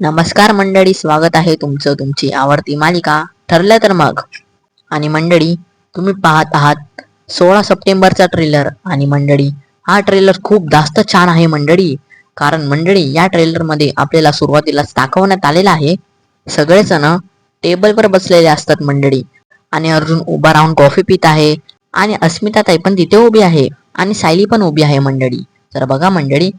नमस्कार मंडळी स्वागत आहे तुमचं तुमची आवडती मालिका. ठरलं तर मग. आणि मंडळी तुम्ही पाहत आहात सोळा सप्टेंबरचा ट्रेलर आणि मंडळी हा ट्रेलर खूप जास्त छान आहे मंडळी. कारण मंडळी या ट्रेलरमध्ये आपल्याला सुरुवातीलाच दाखवण्यात आलेलं आहे. सगळेजण टेबलवर बसलेले असतात मंडळी. आणि अर्जुन उभा राहून कॉफी पित आहे. आणि अस्मिता ताई पण तिथे उभी आहे. आणि सायली पण उभी आहे मंडळी. तर बघा मंडळी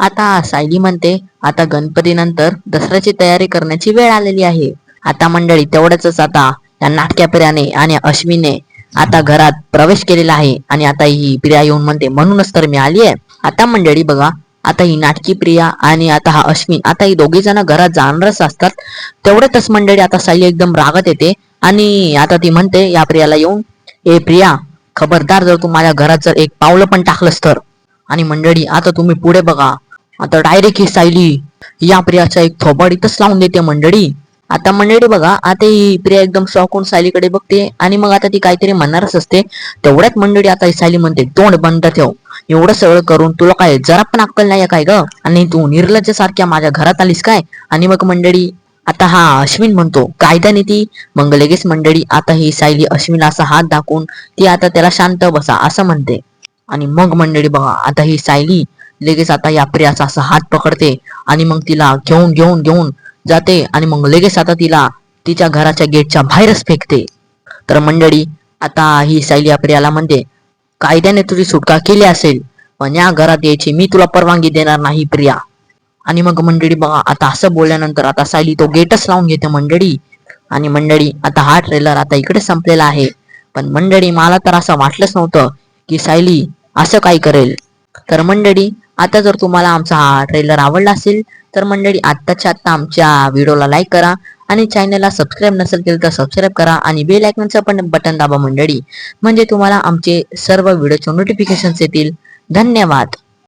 आता सायली म्हणते आता गणपती नंतर दसऱ्याची तयारी करण्याची वेळ आलेली आहे. आता मंडळी तेवढ्याच आता या नाटक्या प्रियाने आणि अश्विने आता घरात प्रवेश केलेला आहे आणि आता ही प्रिया येऊन म्हणते म्हणूनच तर मी आली आहे आता मंडळी बघा आता ही नाटकी प्रिया आणि आता हा अश्विन आता ही दोघे जण घरात जाणारच असतात. तेवढ्यातच मंडळी आता सायली एकदम रागत येते आणि आता ती म्हणते या प्रियाला येऊन ए प्रिया खबरदार जर तू माझ्या घरात जर एक पावलं पण टाकलंस तर. आणि मंडळी आता तुम्ही पुढे बघा. आता डायरेक्ट ही सायली या प्रियाचा एक थोबाड इथंच लावून देते मंडळी. आता मंडळी बघा आता ही प्रिया एकदम शॉक होऊन सायलीकडे बघते आणि मग आता ती काहीतरी म्हणणारच असते. तेवढ्यात मंडळी आता ही सायली म्हणते तोंड बंद ठेव. एवढं सगळं करून तुला काय जरा पण अक्कल नाही आहे काय ग? आणि तू निर्लज्ज सारख्या माझ्या घरात आलीस काय? आणि मग मंडळी आता हा अश्विन म्हणतो कायदा नीती मग लगेच मंडळी आता ही सायली अश्विन असा हात दाखवून ती आता त्याला शांत बसा असं म्हणते. आणि मग मंडळी बघा आता ही सायली लगेच आता या प्रियाचा असा हात पकडते आणि मग तिला घेऊन घेऊन घेऊन जाते आणि मग लगेच आता तिला तिच्या घराच्या गेटच्या बाहेरच फेकते. तर मंडळी आता ही सायली या प्रियाला म्हणते कायद्याने तुझी सुटका केली असेल पण या घरात यायची मी तुला परवानगी देणार नाही प्रिया. आणि मग मंडळी बघा आता असं बोलल्यानंतर आता सायली तो गेटच लावून घेते मंडळी. आणि मंडळी आता हा ट्रेलर आता इकडे संपलेला आहे. पण मंडळी मला तर असं वाटलंच नव्हतं की सायली असं काय करेल. तर मंडळी आता जर तुम्हाला आमचा हा ट्रेलर आवडला असेल तर मंडळी आत्ताच्या आत्ता आमच्या व्हिडिओला लाईक करा आणि चॅनलला सबस्क्राईब नसेल केलं तर सबस्क्राईब करा आणि बेल आयकॉनचं पण बटन दाबा मंडळी. म्हणजे तुम्हाला आमचे सर्व व्हिडिओचे नोटिफिकेशन्स येतील. धन्यवाद.